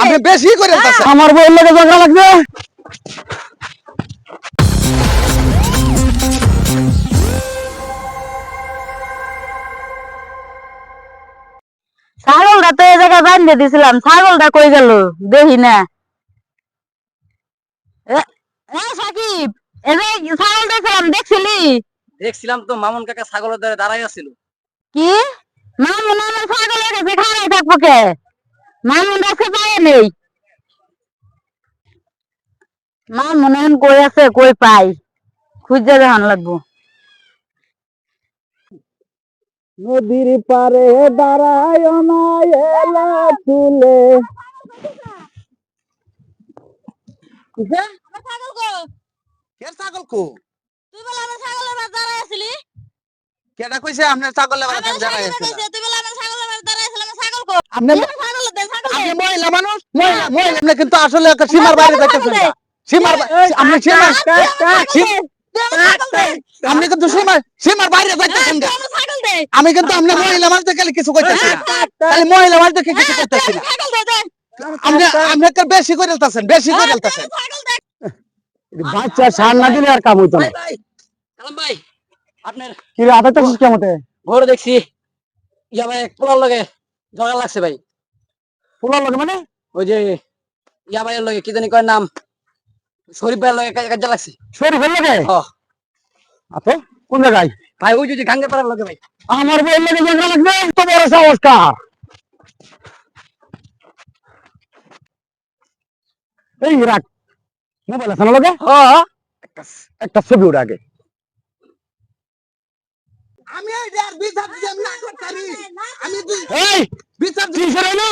আপনি বেশি করে। আমার বউয়ের লোকে ঝগড়া লাগছে ছাগলটা তো এই জায়গায় বাঁধতে দিছিলাম ছাগলটা কই গেল? দেখি না সাকিব ছাগল দেখছিলাম দেখছিলি? দেখছিলাম তো মামুন কাকা ছাগলের দ্বারা দাঁড়াই আছিল। কি? মামুন আমার ছাগলের কাছে খাওয়াই থাকব কে? মামুন কাছে পায় নেই। মামুন এখন কই আছে কই পাই? খুঁজে দেখান লাগবো। নদীর পারে দাঁড়ায় এলা তুলে। ছাগল কো? কের ছাগল কো? তুই বলে আমার ছাগলের বাস দাঁড়াই আছিলি। কেডা কইছে আপনার ছাগলের? কাছে তুই বলে আমার ছাগলের বাস দাঁড়াই আছিলাম আমার ছাগল কো আপনি মহিলা মানুষ? মহিলা মহিলা আপনি কিন্তু আসলে একটা সীমার বাইরে আমার যাইতেছেন ছাগল না। সীমার আপনি সীমার কিন্তু সীমার সীমার বাইরে না। দে আমি কিন্তু আপনি মহিলা মানুষ দেখে কিছু কইতেছি না। তাহলে মহিলা মানুষ দেখে কিছু কইতেছি না। ছাগল দে দে আপনি আপনি একটা বেশি করে ফেলতেছেন বেশি করে ফেলতেছেন। বাচ্চা সার না দিলে আর কাম হইতো না। ভাই ভাই আপনার কি রে তো? কেমতে ভোর দেখছি। ইয়া ভাই পোলার লগে। ঝগড়া লাগছে ভাই। ফুলার লোক মানে? ওই যে ইয়া ভাইয়ের লগে কি জানি কয় নাম? শরীফ ভাইয়ের লগে কাজ লাগছে। শরীফের হ। আতে কোন জায়গায়? ভাই ওই যে গাঙ্গে পাড়ার লগে ভাই। আমার বউয়ের লোকে ঝগড়া লাগছে তো বড় সাহস এই রাখ। মোবাইল আছে না লোকে হ। একটা ছবি ওটা আগে। আমি এই যে বিচার দিতে আমি না করতারি আমি এই বিচার কি সরে না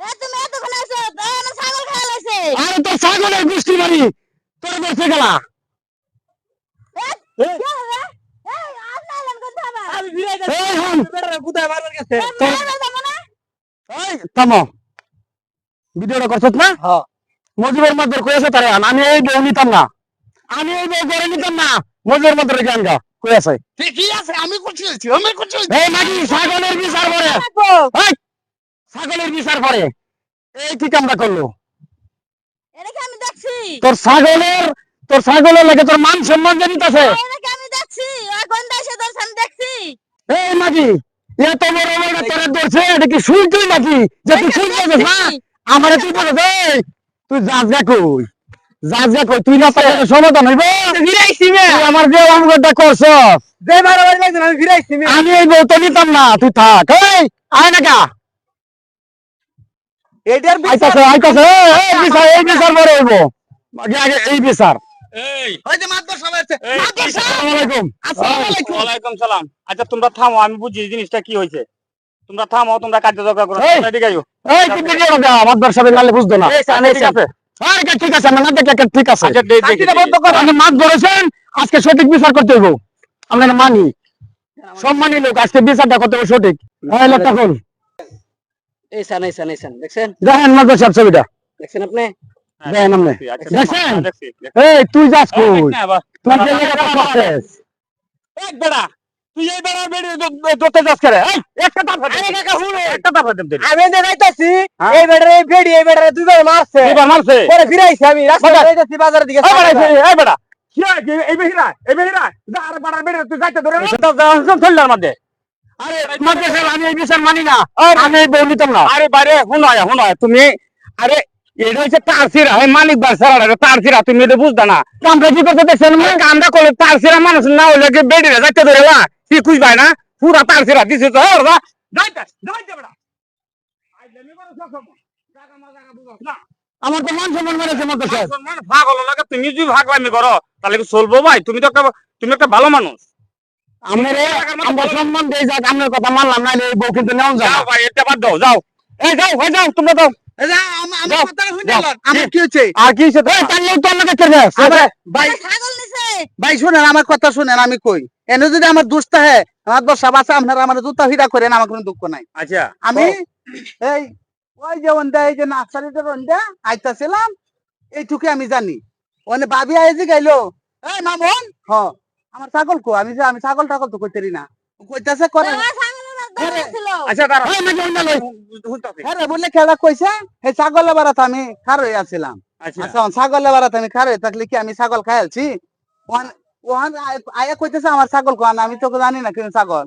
এ তুমি এতক্ষণ আছো এ আমার ছাগল খেয়াল আছে আরে তো ছাগলের গোষ্ঠী বাড়ি। তোর বসে গেলা। তোর ভিডিওটা করছত না? মজুরের মধ্যে কয়েছে তারে। আমি এই বউ নিতাম না। আমি এই বউ করে নিতাম না। মজুরের মধ্যে রেখে আনগা কয়েছে ঠিকই আছে? আমি করছি আমি করছি হইছি। এই মাগি ছাগলের বিচার করে ছাগলের বিচার করে এই কি কামটা করল? এটা আমি দেখছি? তোর ছাগলের তোর ছাগলের লাগে তোর মান সম্মান কি আমি দেখছি? আমি দেখছি। এই মাগি এত বড় বড় তোরে ধরছে এটা কি নাকি? যে তুই শুই যাচ্ছিস না আমারে তুই বলে তুই যাস গা কই? কই তুই না পারে সমাধান হইব। ফিরাইছি মে আমার যে আমগটা করছস যে মারামারি লাগছে আমি ফিরাইছি মে আমি এই বউ তো নিতাম না তুই থাক। এই আয় না কা। এটার আইতাছে আইতাছে এই, এই বিচার এই বিচার পরে হইব। আগে আগে এই বিচার। এই। ওই যে মাতবর সবাই আছে এই, মাতবর সাহেব, আসসালামু আলাইকুম। আসসালামু আলাইকুম। সালাম। আচ্ছা তোমরা থামো আমি বুঝি জিনিসটা কি হয়েছে। তোমরা থামো তোমরা কার্য দরকার করো এদিকে আইও। এই কি না। এই আছে ঠিক আছে? আমরা না দেখে ঠিক আছে? আচ্ছা। আপনি মাছ ধরেছেন আজকে সঠিক বিচার করতে হইব। আমরা মানি। সম্মানী লোক আজকে বিচারটা করতে হবে সঠিক? এই লোকটা কোন? এই সান এই সান এই সান দেখছেন? দেখেন সাহেব ছবিটা। দেখছেন আপনি? দেখেন আপনি আচ্ছা, দেখছেন? এই তুই যাস কই? জায়গাটা এই বেড়া, তুই এই বেড়ার বেড়ি ধরতে যাস কেরে? এই, একটা তারপর দে। একটা তারপর দে, দে। আমি যে যাইতাছি হ্যাঁ? এই বেটারে এই বেড়ি এই বেটারে দুইবার মারছে দুইবার মারছে। পরে ফিরাইছি আমি বাজার। যাইতাছি বাজারের দিকে এই বেড়া, এই- এই বেড়া। কি কি? এই বেহিরা। যা, আর বেড়ার বেড়ি তুই যাইতে ধরে তো যা, সব চললার মধ্যে। আরে মাছ আমি এই বিচার মানি না আমি এই না আরে বাইরে শুনো শুনো তুমি আরে এটা হচ্ছে হয় মালিক তুমি এটা বুঝতা না কামটা কি করতে দেখছেন আমি করলে তার সিরা মানুষ না হইলে কি বেড়ি যাইতে ধরে কি খুঁজ পায় না। পুরা তার সিরা দিছে তো না যাইতে যাইতে বেড়া আমার তো মান সম্মান মেরেছে মাছ সাহেব মানে ভাগ হলো লাগে তুমি যদি ভাগলামি করো তাহলে কি চলবো ভাই? তুমি তো একটা তুমি একটা ভালো মানুষ। আমরা আমরা সম্মান দেই যাক আপনার কথা মানলাম না এই বউ কিন্তু যাও ভাই এটা বাদ দাও যাও। এই যাও যাও তোমরা আমার আমার- শুনেন আমার কথা শুনেন আমি কই। এনে যদি আমার দুষ্ট হয় আমার বসা বাসা আপনারা আমার জুতা ফিরা করেন আমার কোনো দুঃখ নাই। আচ্ছা আমি এই ওই যে ওন্দা এই যে নার্সারিটার ওন্দা আইতাছিলাম এইটুকু আমি জানি। ওনে ভাবি আই যে গাইলো এই মামন হ আমার ছাগল কো আমি যে আমি ছাগল টাগল তো কইতেরি না। কইতাছে করে। আমার ছাগলের বাস দাঁড়িয়ে ছিল আচ্ছা। হ্যাঁ রে বলে খেলা কইছে হে ছাগল বারাত আমি খার হয়ে আছিলাম আচ্ছা। আচ্ছা ছাগল বারাত আমি খার হয়ে থাকলে কি আমি ছাগল খাইছি ওহান আয়া কইতেছে আমার ছাগল কোন আমি তো জানি না কিন্তু ছাগল।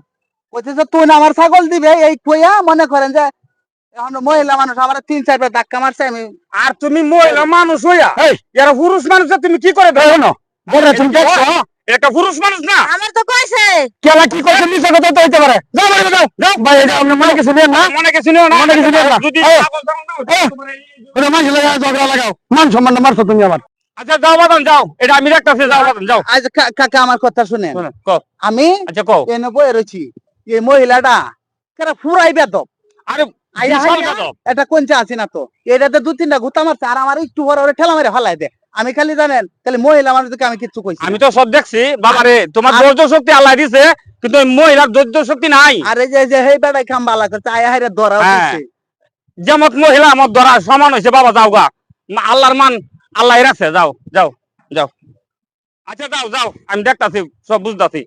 কইতেছে তুই না আমার ছাগল দিবে? এই কইয়া মনে করেন যে এখন মহিলা মানুষ আমার তিন চারবার ধাক্কা মারছে আমি আর তুমি মহিলা মানুষ হইয়া এরা পুরুষ মানুষ তুমি কি করে ধরো শোনো, বড়রা তুমি দেখছ? এটা পুরুষ মানুষ না? আমার তো কইছে। কেলা কি করছে মিছা কথা তো হইতে পারে। যাও বাড়ি যাও যাও। ভাই এটা আপনি মনে কিছু নেন না? মনে কিছু নিও না? মনে কিছু নিও না। যদি দাও, এই। তোমার এই- মানুষ লাগাও ঝগড়া লাগাও। মান সম্মান মারছো তুমি আবার আচ্ছা যাও বাদাম যাও। এটা আমি দেখতেছি যাও বাদাম যাও। কা- কাকা আমার কথা শুনেন। আমি আচ্ছা কও। এনে বয়ে রয়েছি। এই মহিলাটা কেরা ফুরাই বেদব। আরে এটা কোনচে আছি না তো? এটাতে দু তিনটা গুতা মারছে আর আমার একটু পরে ওরে ঠেলা মেরে দে। আমি খালি জানেন খালি মহিলা মানুষকে আমি কিচ্ছু কইছি আমি। তো সব দেখছি বাবারে তোমার ধৈর্য শক্তি আল্লাহ দিছে কিন্তু মহিলার ধৈর্য শক্তি নাই। আর যে- যে হেই বেড়াই খাম বালা করছে আয়া হাইরে ধরা হ্যাঁ। যেমন মহিলা আমার ধরা সমান হয়েছে বাবা যাও গা। মা- আল্লাহর মান আল্লাহ রাখছে যাও যাও যাও। আচ্ছা যাও যাও আমি দেখতাছি সব বুঝতাছি।